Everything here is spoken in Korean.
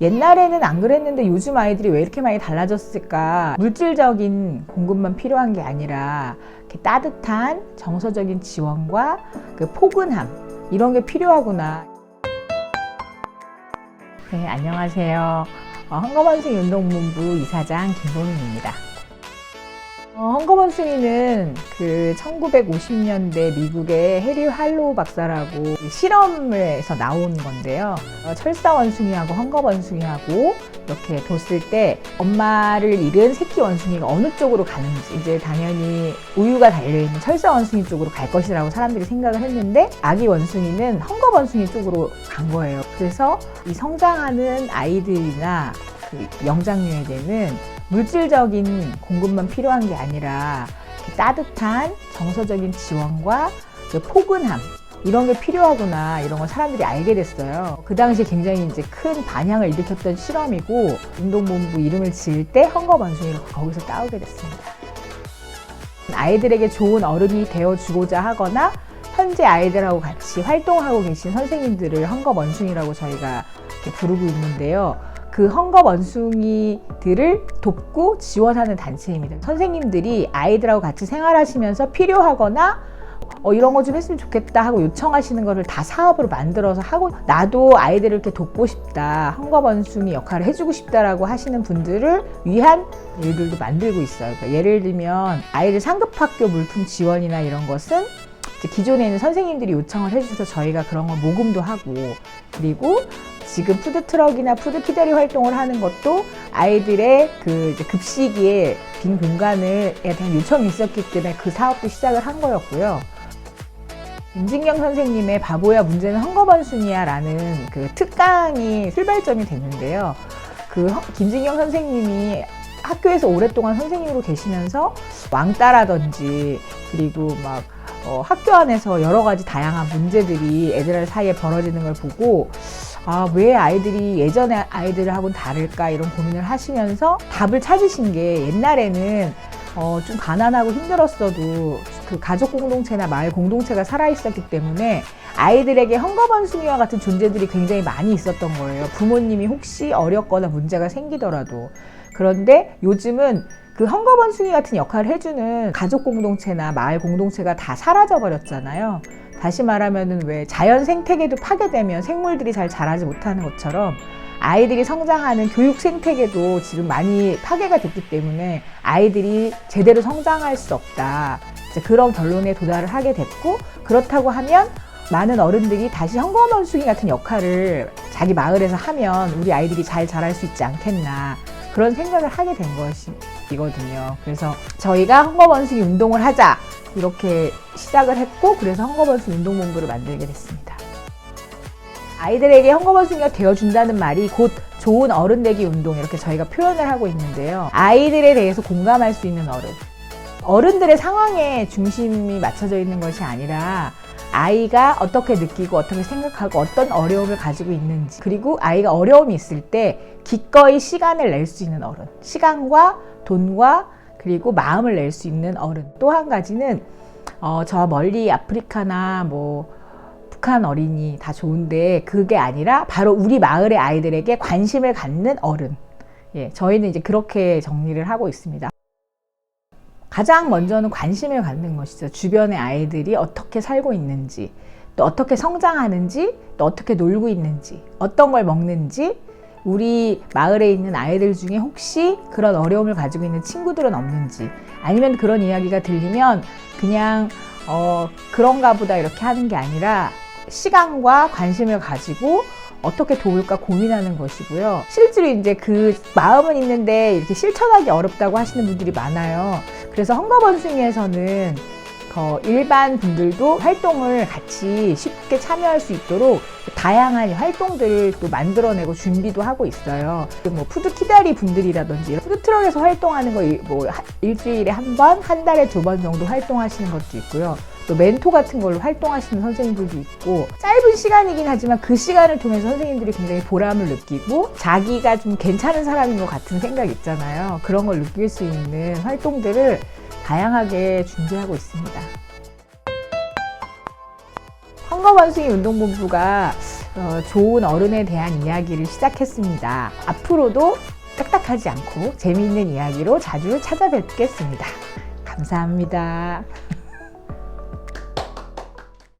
옛날에는 안 그랬는데 요즘 아이들이 왜 이렇게 많이 달라졌을까? 물질적인 공급만 필요한 게 아니라 따뜻한 정서적인 지원과 그 포근함 이런 게 필요하구나. 네, 안녕하세요. 어, 헝거번숭이 운동본부 이사장 김동윤입니다. 어, 헝거번숭이는 그 1950년대 미국의 해리 할로우 박사라고 실험에서 나온 건데요. 어, 철사 원숭이하고 헝거 원숭이하고 이렇게 뒀을 때 엄마를 잃은 새끼 원숭이가 어느 쪽으로 가는지 이제 당연히 우유가 달려있는 철사 원숭이 쪽으로 갈 것이라고 사람들이 생각을 했는데 아기 원숭이는 헝거 원숭이 쪽으로 간 거예요. 그래서 이 성장하는 아이들이나 그 영장류에게는 물질적인 공급만 필요한 게 아니라 따뜻한 정서적인 지원과 그 포근함 이런 게 필요하구나 이런 걸 사람들이 알게 됐어요. 그 당시에 굉장히 이제 큰 반향을 일으켰던 실험이고 운동본부 이름을 지을 때 헝거번숭이를 거기서 따오게 됐습니다. 아이들에게 좋은 어른이 되어주고자 하거나 현재 아이들하고 같이 활동하고 계신 선생님들을 헝거번숭이라고 저희가 부르고 있는데요. 그 헝거 원숭이들을 돕고 지원하는 단체입니다. 선생님들이 아이들하고 같이 생활하시면서 필요하거나 어, 이런 거 좀 했으면 좋겠다 하고 요청하시는 거를 다 사업으로 만들어서 하고 나도 아이들을 이렇게 돕고 싶다 헝거 원숭이 역할을 해주고 싶다라고 하시는 분들을 위한 일들도 만들고 있어요. 그러니까 예를 들면 아이들 상급학교 물품 지원이나 이런 것은 기존에 있는 선생님들이 요청을 해주셔서 저희가 그런 거 모금도 하고 그리고 지금 푸드트럭이나 푸드키더리 활동을 하는 것도 아이들의 그 급식기에 빈 공간에 대한 요청이 있었기 때문에 그 사업도 시작을 한 거였고요. 임진경 선생님의 바보야 문제는 헝거번순이야 라는 그 특강이 출발점이 됐는데요. 그 헝- 김진경 선생님이 학교에서 오랫동안 선생님으로 계시면서 왕따라든지 그리고 막 어, 학교 안에서 여러 가지 다양한 문제들이 애들 사이에 벌어지는 걸 보고 아, 왜 아이들이 예전에 아이들하고는 다를까 이런 고민을 하시면서 답을 찾으신 게 옛날에는 어, 좀 가난하고 힘들었어도 그 가족 공동체나 마을 공동체가 살아있었기 때문에 아이들에게 헝거번숭이와 같은 존재들이 굉장히 많이 있었던 거예요. 부모님이 혹시 어렵거나 문제가 생기더라도. 그런데 요즘은 그 헝거번숭이 같은 역할을 해주는 가족 공동체나 마을 공동체가 다 사라져 버렸잖아요. 다시 말하면은 왜 자연 생태계도 파괴되면 생물들이 잘 자라지 못하는 것처럼 아이들이 성장하는 교육 생태계도 지금 많이 파괴가 됐기 때문에 아이들이 제대로 성장할 수 없다. 이제 그런 결론에 도달을 하게 됐고 그렇다고 하면 많은 어른들이 다시 헝거번숭이 같은 역할을 자기 마을에서 하면 우리 아이들이 잘 자랄 수 있지 않겠나 그런 생각을 하게 된 것이거든요. 그래서 저희가 헝거번숭이 운동을 하자 이렇게 시작을 했고 그래서 헝거번숭이 운동본부를 만들게 됐습니다. 아이들에게 헝거번숭이가 되어준다는 말이 곧 좋은 어른 되기 운동 이렇게 저희가 표현을 하고 있는데요. 아이들에 대해서 공감할 수 있는 어른. 어른들의 상황에 중심이 맞춰져 있는 것이 아니라 아이가 어떻게 느끼고 어떻게 생각하고 어떤 어려움을 가지고 있는지 그리고 아이가 어려움이 있을 때 기꺼이 시간을 낼 수 있는 어른. 시간과 돈과 그리고 마음을 낼 수 있는 어른. 또 한 가지는 어, 저 멀리 아프리카나 뭐 북한 어린이 다 좋은데 그게 아니라 바로 우리 마을의 아이들에게 관심을 갖는 어른. 예, 저희는 이제 그렇게 정리를 하고 있습니다. 가장 먼저는 관심을 갖는 것이죠. 주변의 아이들이 어떻게 살고 있는지, 또 어떻게 성장하는지, 또 어떻게 놀고 있는지, 어떤 걸 먹는지, 우리 마을에 있는 아이들 중에 혹시 그런 어려움을 가지고 있는 친구들은 없는지, 아니면 그런 이야기가 들리면 그냥 어, 그런가 보다 이렇게 하는 게 아니라 시간과 관심을 가지고 어떻게 도울까 고민하는 것이고요. 실제로 이제 그 마음은 있는데 이렇게 실천하기 어렵다고 하시는 분들이 많아요. 그래서 헝거번숭이에서는 어, 일반 분들도 활동을 같이 쉽게 참여할 수 있도록 다양한 활동들을 또 만들어내고 준비도 하고 있어요. 뭐 푸드 키다리 분들이라든지 푸드 트럭에서 활동하는 거 뭐 일주일에 한 번, 한 달에 두 번 정도 활동하시는 것도 있고요. 또 멘토 같은 걸로 활동하시는 선생님들도 있고 짧은 시간이긴 하지만 그 시간을 통해서 선생님들이 굉장히 보람을 느끼고 자기가 좀 괜찮은 사람인 것 같은 생각 있잖아요. 그런 걸 느낄 수 있는 활동들을 다양하게 준비하고 있습니다. 헝거번숭이 운동본부가 어, 좋은 어른에 대한 이야기를 시작했습니다. 앞으로도 딱딱하지 않고 재미있는 이야기로 자주 찾아뵙겠습니다. 감사합니다.